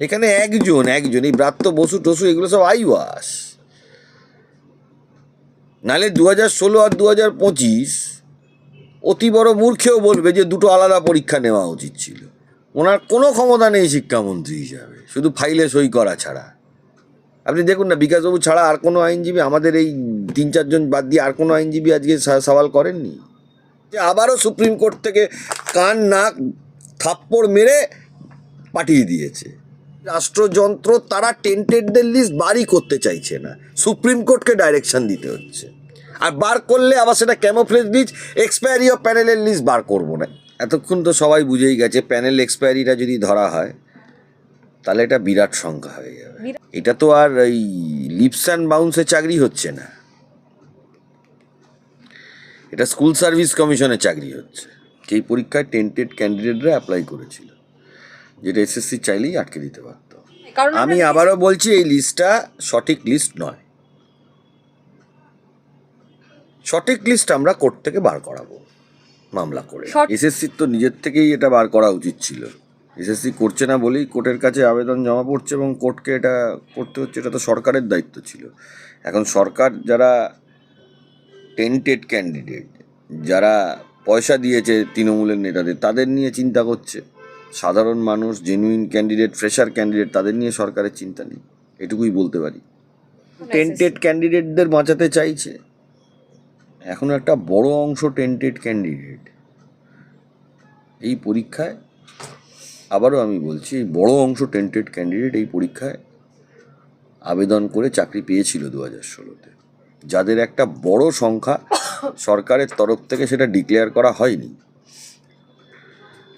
এখানে একজন একজন, এই ব্রাত্য বসু টসু, এগুলো সব আইওয়াস। নালে দু হাজার ষোলো আর দু হাজার পঁচিশ অতি বড় মূর্খেও বলবে যে দুটো আলাদা পরীক্ষা নেওয়া উচিত ছিল। ওনার কোনো ক্ষমতা নেই শিক্ষামন্ত্রী হিসাবে, শুধু ফাইলে সই করা ছাড়া। আপনি দেখুন না, বিকাশবাবু ছাড়া আর কোনো আইনজীবী, আমাদের এই তিন চারজন বাদ দিয়ে আর কোনো আইনজীবী আজকে সওয়াল করেননি। যে আবারও সুপ্রিম কোর্ট থেকে কান, নাক, থাপ্পড় মেরে পাঠিয়ে দিয়েছে। রাষ্ট্রযন্ত্র তারা টেন্টেডদের লিস্ট বারই করতে চাইছে না। সুপ্রিম কোর্টকে ডাইরেকশন দিতে হচ্ছে। আর বার করলে আবার সেটা ক্যামোফ্লেজ লিস্ট এক্সপায়ারি অফ প্যানেলের লিস্ট বার করব না। এতক্ষণ তো সবাই বুঝেই গেছে প্যানেল এক্সপায়ারিটা যদি ধরা হয় তাহলে এটা বিরাট সংখ্যা হয়ে যাবে। এটা তো আর এই লিপস অ্যান্ড বাউন্সে চাকরি হচ্ছে না। এটা স্কুল সার্ভিস কমিশনে চাকরি হচ্ছে। যেই পরীক্ষায় টেন্টেড ক্যান্ডিডেটরা অ্যাপ্লাই করেছিল। যেটা এসএসসি চাইলেই আটকে দিতে পারত। আমি আবারও বলছি এই লিস্টটা সঠিক লিস্ট নয়। সঠিক লিস্ট আমরা কোর্ট থেকে বার করাবো মামলা করে। এসএসসির তো নিজের থেকেই এটা বার করা উচিত ছিল। এসএসসি করছে না বলেই কোর্টের কাছে আবেদন জমা পড়ছে এবং কোর্টকে এটা করতে হচ্ছে এটা তো সরকারের দায়িত্ব ছিল। এখন সরকার যারা টেন্টেড ক্যান্ডিডেট যারা পয়সা দিয়েছে তৃণমূলের নেতাদের তাদের নিয়ে চিন্তা করছে। সাধারণ মানুষ জেনুইন ক্যান্ডিডেট ফ্রেশার ক্যান্ডিডেট তাদের নিয়ে সরকারের চিন্তা নেই। এটুকুই বলতে পারি। টেন্টেড ক্যান্ডিডেটদের বাঁচাতে চাইছে। এখন একটা বড় অংশ টেন্টেড ক্যান্ডিডেট এই পরীক্ষায় আবারও আমি বলছি এই বড় অংশ টেন্টেড ক্যান্ডিডেট এই পরীক্ষায় আবেদন করে চাকরি পেয়েছিল দু হাজার ষোলোতে। যাদের একটা বড় সংখ্যা সরকারের তরফ থেকে সেটা ডিক্লেয়ার করা হয়নি।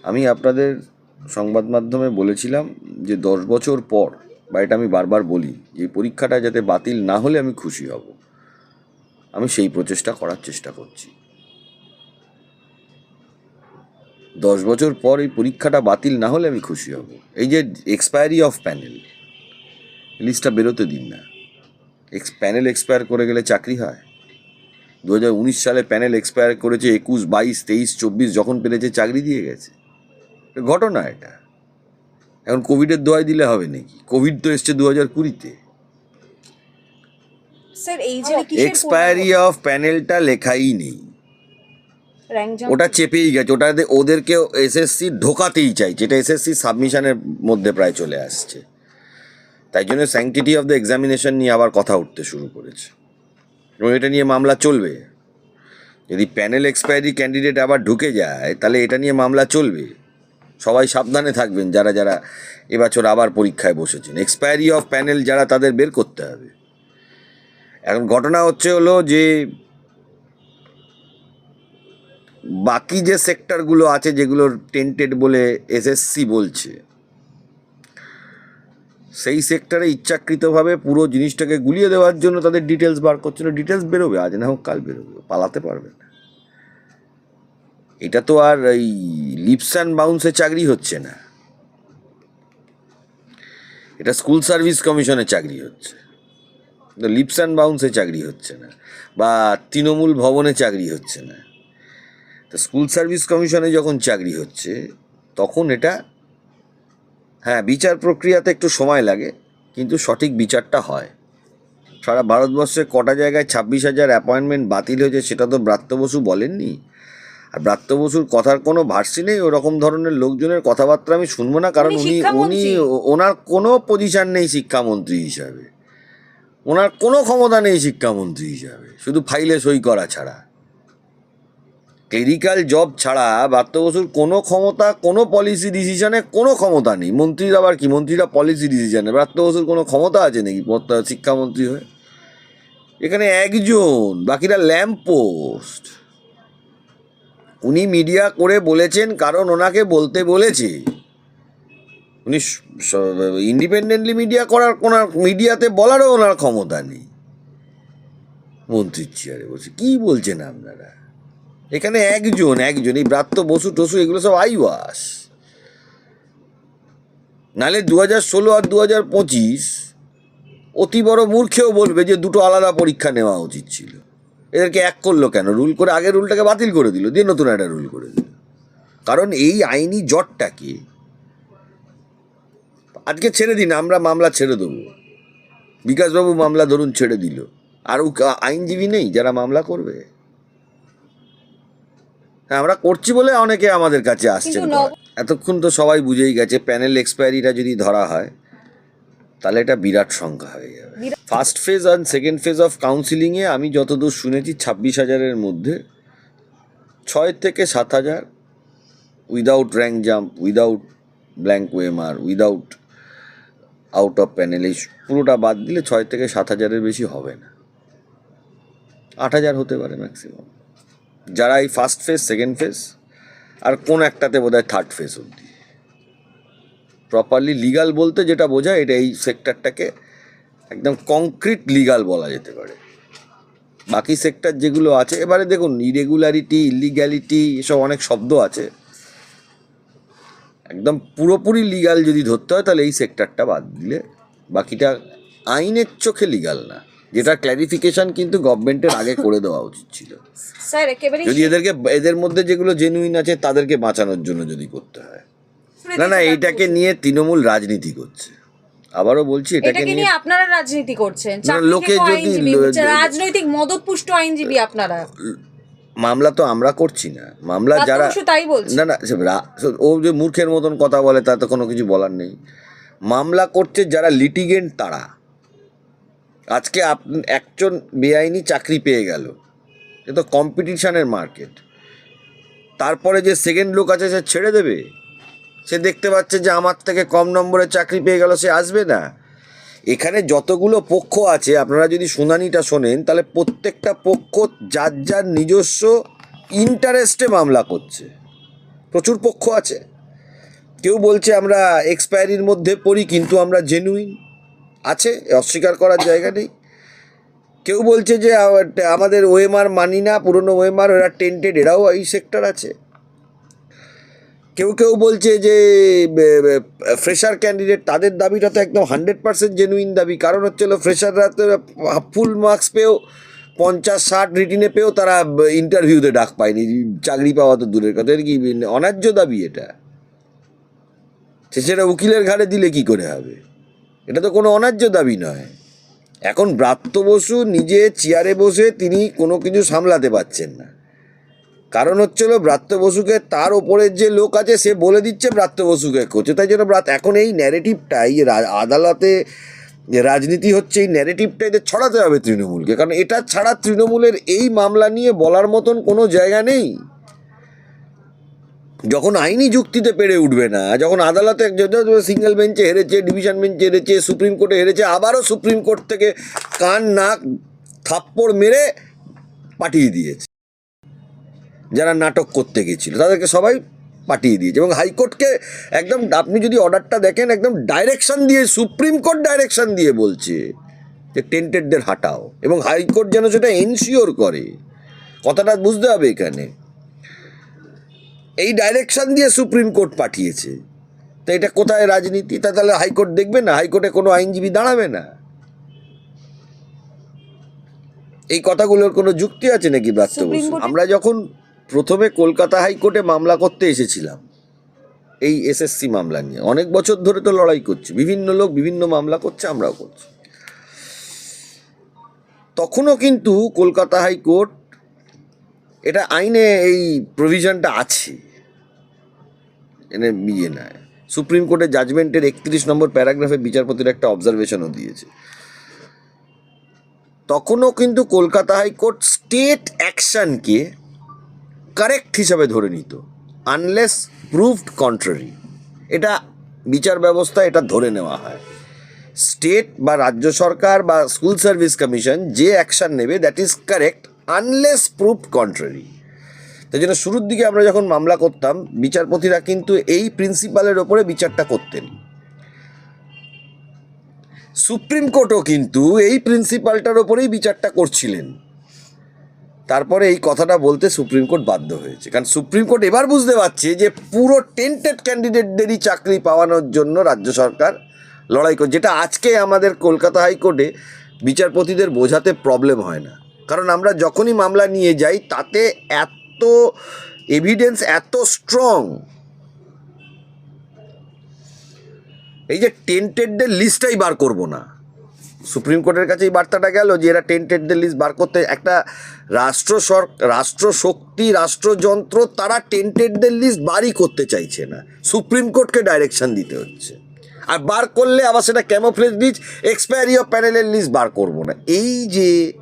আমি আপনাদের সংবাদ মাধ্যমে বলেছিলাম যে দশ বছর পর, বা এটা আমি বারবার বলি, যে পরীক্ষাটা যাতে বাতিল না হলে আমি খুশি হব। আমি সেই প্রচেষ্টা করার চেষ্টা করছি। দশ বছর পর এই পরীক্ষাটা বাতিল না হলে আমি খুশি হব। এই যে এক্সপায়ারি অফ প্যানেল লিস্টটা বেরোতে দিন না। এক্স প্যানেল এক্সপায়ার করে গেলে চাকরি হয়। দু হাজার উনিশ সালে প্যানেল এক্সপায়ার করেছে একুশ, বাইশ, তেইশ, চব্বিশ, যখন পেরেছে চাকরি দিয়ে গেছে। ঘটনা এটা। এখন কোভিডের দোয়াই দিলে হবে নাকি? কোভিড তো এসছে দু হাজার কুড়িতে এক্সপায়ারি অফ প্যানেলটা লেখাই নেই। ওটা চেপেই গেছে। ওটা ওদেরকে এসএসসি ঢোকাতেই চাইছে। এটা এসএসসি সাবমিশনের মধ্যে প্রায় চলে আসছে। তাই জন্য স্যাংটিটি অফ দ্য এক্সামিনেশন নিয়ে আবার কথা উঠতে শুরু করেছে। এবং এটা নিয়ে মামলা চলবে। যদি প্যানেল এক্সপায়ারি ক্যান্ডিডেট আবার ঢুকে যায় তাহলে এটা নিয়ে মামলা চলবে। সবাই সাবধানে থাকবেন যারা যারা এবছর আবার পরীক্ষায় বসেছেন। এক্সপায়ারি অফ প্যানেল যারা তাদের বের করতে হবে। এখন ঘটনা হচ্ছে হলো যে বাকি যে সেক্টরগুলো আছে যেগুলো টেন্টেড বলে এসএসসি বলছে, সেই সেক্টরে ইচ্ছাকৃতভাবে পুরো জিনিসটাকে গুলিয়ে দেওয়ার জন্য তাদের ডিটেলস বার করছিল ডিটেলস বেরোবে, আজ না হোক কাল বেরোবে, পালাতে পারবে না। এটা তো আর এই লিপস অ্যান্ড বাউন্সে চাকরি হচ্ছে না। এটা স্কুল সার্ভিস কমিশনে চাকরি হচ্ছে। লিপস অ্যান্ড বাউন্সে চাকরি হচ্ছে না। বা তৃণমূল ভবনে চাকরি হচ্ছে না। তো স্কুল সার্ভিস কমিশনে যখন চাকরি হচ্ছে, তখন এটা হ্যাঁ বিচার প্রক্রিয়াতে একটু সময় লাগে, কিন্তু সঠিক বিচারটা হয়। সারা ভারতবর্ষে কটা জায়গায় ছাব্বিশ হাজার অ্যাপয়েন্টমেন্ট বাতিল হয়েছে সেটা তো ব্রাত্য বসু বলেননি। আর ব্রাত্য বসুর কথার কোনো ভার্সি নেই ওরকম ধরনের লোকজনের কথাবার্তা আমি শুনব না কারণ উনি উনি ওনার কোনো পজিশান নেই শিক্ষামন্ত্রী হিসাবে। ওনার কোনো ক্ষমতা নেই শিক্ষামন্ত্রী হিসাবে শুধু ফাইলে সই করা ছাড়া। ক্লেরিক্যাল জব ছাড়া ব্রাত্য বসুর কোনো ক্ষমতা কোনো পলিসি ডিসিশনে কোনো ক্ষমতা নেই। মন্ত্রীরা আবার কি? মন্ত্রীরা পলিসি ডিসিশনে ব্রাত্য বসুর কোনো ক্ষমতা আছে নাকি শিক্ষামন্ত্রী হয়ে? এখানে একজন বাকিরা ল্যাম্প পোস্ট উনি মিডিয়া করে বলেছেন, কারণ ওনাকে বলতে বলেছে। উনি ইন্ডিপেন্ডেন্টলি মিডিয়া করার, ওনার মিডিয়াতে বলারও ওনার ক্ষমতা নেই। মন্ত্রীর চেয়ারে বলছে, কী বলছেন আপনারা? এখানে একজন একজন, এই ব্রাত্য বসু টসু, এগুলো সব আইওয়াস। নালে দু হাজার ষোলো আর দু হাজার পঁচিশ অতি বড় মূর্খেও বলবে যে দুটো আলাদা পরীক্ষা নেওয়া উচিত ছিল। এদেরকে এক করল কেন? রুল করে আগের রুলটাকে বাতিল করে দিল দিয়ে নতুন একটা রুল করে দিল। কারণ এই আইনি জটটাকে আজকে ছেড়ে দিন আমরা মামলা ছেড়ে দেবো। বিকাশবাবু মামলা ধরুন ছেড়ে দিল। আর আইনজীবী নেই যারা মামলা করবে। হ্যাঁ আমরা করছি বলে অনেকে আমাদের কাছে আসছেন। কিন্তু এতক্ষণ তো সবাই বুঝেই গেছে প্যানেল এক্সপায়ারিটা যদি ধরা হয় তাহলে এটা বিরাট সংখ্যা হয়ে যাবে। ফার্স্ট ফেজ আর সেকেন্ড ফেজ অফ কাউন্সিলিংয়ে আমি যতদূর শুনেছি ছাব্বিশ হাজারের মধ্যে ছয় থেকে সাত হাজার without rank jump without blank O M R without out of panel এই পুরোটা বাদ দিলে ছয় থেকে সাত হাজারের বেশি হবে না। আট হাজার হতে পারে ম্যাক্সিমাম যারা এই ফার্স্ট ফেজ সেকেন্ড ফেজ আর কোন একটাতে বোধহয় থার্ড ফেজ অবধি। প্রপারলি লিগাল বলতে যেটা বোঝায় এটা এই সেক্টরটাকে একদম কংক্রিট লিগাল বলা যেতে পারে। বাকি সেক্টর যেগুলো আছে এবারে দেখুন ইরেগুলারিটি ইলিগ্যালিটি এসব অনেক শব্দ আছে। একদম পুরোপুরি লিগাল যদি ধরতে হয় তাহলে এই সেক্টরটা বাদ দিলে বাকিটা আইনের চোখে লিগাল না। যেটা ক্ল্যারিফিকেশন কিন্তু গভর্নমেন্টের আগে করে দেওয়া উচিত ছিল। যদি এদেরকে এদের মধ্যে যেগুলো জেনুইন আছে তাদেরকে বাঁচানোর জন্য যদি করতে হয়। না না এইটাকে নিয়ে তৃণমূল রাজনীতি করছে। আবারও বলছি এটাকে এটাকে নিয়ে আপনারা রাজনীতি করছেন। লোকে যদি রাজনৈতিক মদতপুষ্ট আইনজীবী আপনারা। মামলা তো আমরা করছি না। মামলা যারা তাই বলছি। না না ও যে মূর্খের মতন কথা বলে তা তো কোনো কিছু বলার নেই। মামলা করছে যারা লিটিগেন্ট তারা। আজকে আপ একজন বেআইনি চাকরি পেয়ে গেল। এ তো কম্পিটিশনের মার্কেট তারপরে যে সেকেন্ড লোক আছে সে ছেড়ে দেবে? সে দেখতে পাচ্ছে যে আমার থেকে কম নম্বরে চাকরি পেয়ে গেল, সে আসবে না। এখানে যতগুলো পক্ষ আছে, আপনারা যদি শুনানিটা শোনেন, তাহলে প্রত্যেকটা পক্ষ যার যার নিজস্ব ইন্টারেস্টে মামলা করছে। প্রচুর পক্ষ আছে। কেউ বলছে আমরা এক্সপায়ারির মধ্যে পড়ি, কিন্তু আমরা জেনুইন আছে, অস্বীকার করার জায়গা নেই। কেউ বলছে যে আমাদের ওএমআর মানি না পুরনো ওএমআর ওরা টেন্টেড এরাও এই সেক্টর আছে। কেউ কেউ বলছে যে ফ্রেশার ক্যান্ডিডেট তাদের দাবিটা তো একদম হান্ড্রেড পার্সেন্ট জেনুইন দাবি। কারণ হচ্ছে হলো ফ্রেশাররা তো ফুল মার্কস পেয়েও, পঞ্চাশ, ষাট রিটিনে পেয়েও তারা ইন্টারভিউতে ডাক পায়নি। চাকরি পাওয়া তো দূরের কথা। কি অন্যায্য দাবি এটা? সে সেটা উকিলের ঘাড়ে দিলে কি করে হবে? এটা তো কোনো অন্যায্য দাবি নয়। এখন ব্রাত্য বসু নিজে চেয়ারে বসে তিনি কোনো কিছু সামলাতে পারছেন না। কারণ হচ্ছে হলো ব্রাত্য বসুকে তার ওপরের যে লোক আছে, সে বলে দিচ্ছে ব্রাত্য বসুকে। করছে তাই জন্য ব্রাত, এখন এই ন্যারেটিভটাই আদালতে রাজনীতি হচ্ছে এই ন্যারেটিভটা এদের ছড়াতে হবে তৃণমূলকে। কারণ এটা ছাড়া তৃণমূলের এই মামলা নিয়ে বলার মতন কোনো জায়গা নেই। যখন আইনি যুক্তিতে পেরে উঠবে না, যখন আদালতে সিঙ্গেল বেঞ্চে হেরেছে ডিভিশন বেঞ্চে হেরেছে, সুপ্রিম কোর্টে হেরেছে, আবারও সুপ্রিম কোর্ট থেকে কান, নাক, থাপ্পড় মেরে পাঠিয়ে দিয়েছে। যারা নাটক করতে গেছিল তাদেরকে সবাই পাঠিয়ে দিয়েছে এবং হাইকোর্টকে একদম আপনি যদি অর্ডারটা দেখেন একদম ডাইরেকশন দিয়ে সুপ্রিম কোর্ট ডাইরেকশন দিয়ে বলছে যে টেন্টেডদের হাটাও এবং হাইকোর্ট যেন সেটা এনশিওর করে। কথাটা বুঝতে হবে এখানে। এই ডাইরেকশন দিয়ে সুপ্রিম কোর্ট পাঠিয়েছে। তো এটা কোথায় রাজনীতি? তা তাহলে হাইকোর্ট দেখবে না? হাইকোর্টে কোনো আইনজীবী দাঁড়াবে না? এই কথাগুলোর কোনো যুক্তি আছে নাকি ব্রাত্য সুপ্রিম বসু? কোর্টে- আমরা যখন প্রথমে কলকাতা হাইকোর্টে মামলা করতে এসেছিলাম। এই এসএসসি মামলা নিয়ে। অনেক বছর ধরে তো লড়াই করছি। বিভিন্ন লোক বিভিন্ন মামলা করছে, আমরাও করছি। তখনও কিন্তু কলকাতা হাইকোর্ট, এটা আইনে এই প্রভিশনটা আছে। এনে ইয়ে না সুপ্রিম কোর্টের জাজমেন্টের একত্রিশ নম্বর প্যারাগ্রাফে বিচারপতির একটা অবজারভেশনও দিয়েছে। তখনও কিন্তু কলকাতা হাইকোর্ট স্টেট অ্যাকশনকে কারেক্ট হিসাবে ধরে নিত আনলেস প্রুভড কন্ট্রারি এটা বিচার ব্যবস্থা, এটা ধরে নেওয়া হয়। স্টেট বা রাজ্য সরকার বা স্কুল সার্ভিস কমিশন যে অ্যাকশন নেবে that is correct unless proved contrary তাই জন্য শুরুর দিকে আমরা যখন মামলা করতাম, বিচারপতিরা কিন্তু এই প্রিন্সিপালের ওপরে বিচারটা করতেন। সুপ্রিম কোর্টও কিন্তু এই প্রিন্সিপালটার ওপরেই বিচারটা করছিলেন। তারপরে এই কথাটা বলতে সুপ্রিম কোর্ট বাধ্য হয়েছে। কারণ সুপ্রিম কোর্ট এবার বুঝতে পারছে যে পুরো টেন্টেড ক্যান্ডিডেটদেরই চাকরি পাওয়ানোর জন্য রাজ্য সরকার লড়াই করে যেটা আজকে আমাদের কলকাতা হাইকোর্টে বিচারপতিদের বোঝাতে প্রবলেম হয় না। কারণ আমরা যখনই মামলা নিয়ে যাই, তাতে এত এভিডেন্স এত স্ট্রং এই যে টেন্টেডদের লিস্টটাই বার করব না। সুপ্রিম কোর্টের কাছে এই বার্তাটা গেল যে এরা টেন্টেডদের লিস্ট বার করতে একটা রাষ্ট্র সর রাষ্ট্র শক্তি রাষ্ট্রযন্ত্র তারা টেন্টেডদের লিস্ট বারই করতে চাইছে না। সুপ্রিম কোর্টকে ডাইরেকশান দিতে হচ্ছে। আর বার করলে আবার সেটা ক্যামোফ্লেজ লিস্ট এক্সপায়ারি অফ প্যানেলের লিস্ট বার করব না। এই যে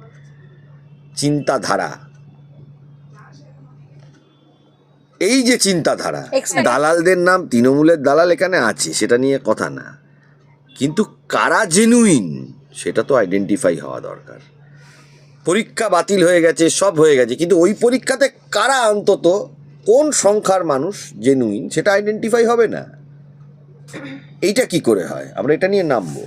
চিন্তাধারা এই যে চিন্তাধারা দালালদের নাম তৃণমূলের দালাল এখানে আছে সেটা নিয়ে কথা না। কিন্তু কারা জেনুইন সেটা তো আইডেন্টিফাই হওয়া দরকার। পরীক্ষা বাতিল হয়ে গেছে, সব হয়ে গেছে, কিন্তু ওই পরীক্ষাতে কারা অন্তত কোন সংখ্যার মানুষ জেনুইন সেটা আইডেন্টিফাই হবে না। এইটা কি করে হয়? আমরা এটা নিয়ে নামবো।